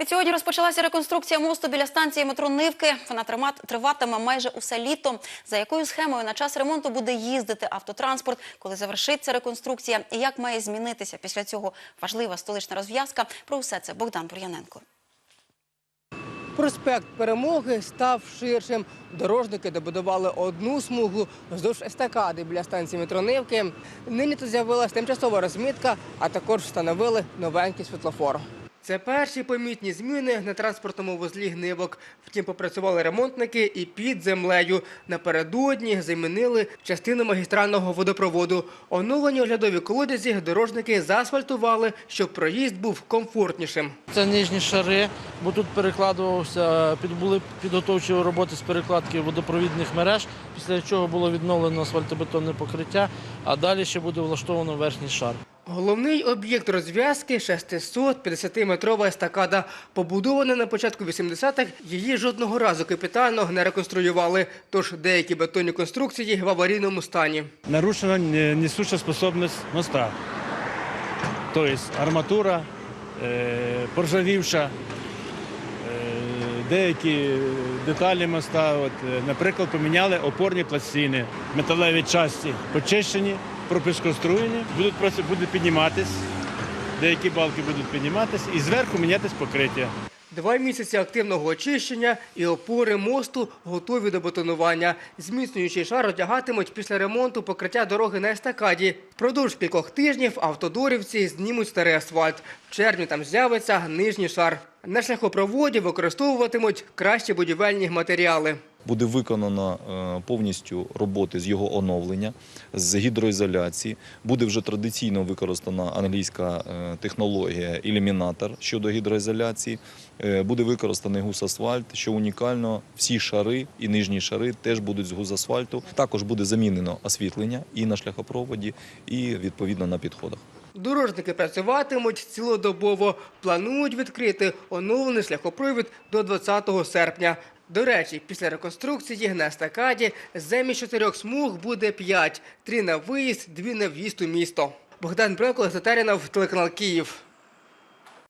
Відсьогодні розпочалася реконструкція мосту біля станції метро Нивки. Вона триватиме майже усе літо. За якою схемою на час ремонту буде їздити автотранспорт, коли завершиться реконструкція, і як має змінитися після цього важлива столична розв'язка. Про усе це Богдан Бур'яненко. Проспект Перемоги став ширшим. Дорожники добудували одну смугу вздовж естакади біля станції метро Нивки. Нині тут з'явилася тимчасова розмітка, а також встановили новенький світлофор. Це перші помітні зміни на транспортному вузлі гнивок. Втім, попрацювали ремонтники і під землею. Напередодні замінили частину магістрального водопроводу. Оновлені оглядові колодязі дорожники заасфальтували, щоб проїзд був комфортнішим. Це нижні шари, бо тут перекладувався, були підготовчі роботи з перекладки водопровідних мереж, після чого було відновлено асфальтобетонне покриття, а далі ще буде влаштовано верхній шар. Головний об'єкт розв'язки 650-метрова естакада. Побудована на початку 80-х, її жодного разу капітально не реконструювали. Тож деякі бетонні конструкції в аварійному стані. нарушена не- несущая способность моста. То есть арматура, е, поржавівша, е, деякі деталі моста, е, наприклад, поміняли опорні пластини, металеві часті почищені, пропискоструєні, будуть, просто- будуть підніматись, деякі балки будуть підніматись і зверху мінятись покриття. Два місяці активного очищення і опори мосту готові до бетонування. Зміцнюючий шар одягатимуть після ремонту покриття дороги на естакаді. Впродовж кількох тижнів автодорівці знімуть старий асфальт. В червні там з'явиться нижній шар. На шляхопроводі використовуватимуть кращі будівельні матеріали. Буде виконано е, повністю роботи з його оновлення, з гідроізоляції. Буде вже традиційно використана англійська е, технологія ілюмінатор щодо гідроізоляції. Е, Буде використаний гусасфальт, що унікально. Всі шари і нижні шари теж будуть з гусасфальту. Також буде замінено освітлення і на шляхопроводі, і відповідно на підходах. Дорожники працюватимуть цілодобово. Планують відкрити оновлений шляхопровід до 20 серпня. До речі, після реконструкції на естакаді замість чотирьох смуг буде п'ять: три на виїзд, дві на в'їзд у місто. Богдан Бренко, Татарінов, телеканал Київ.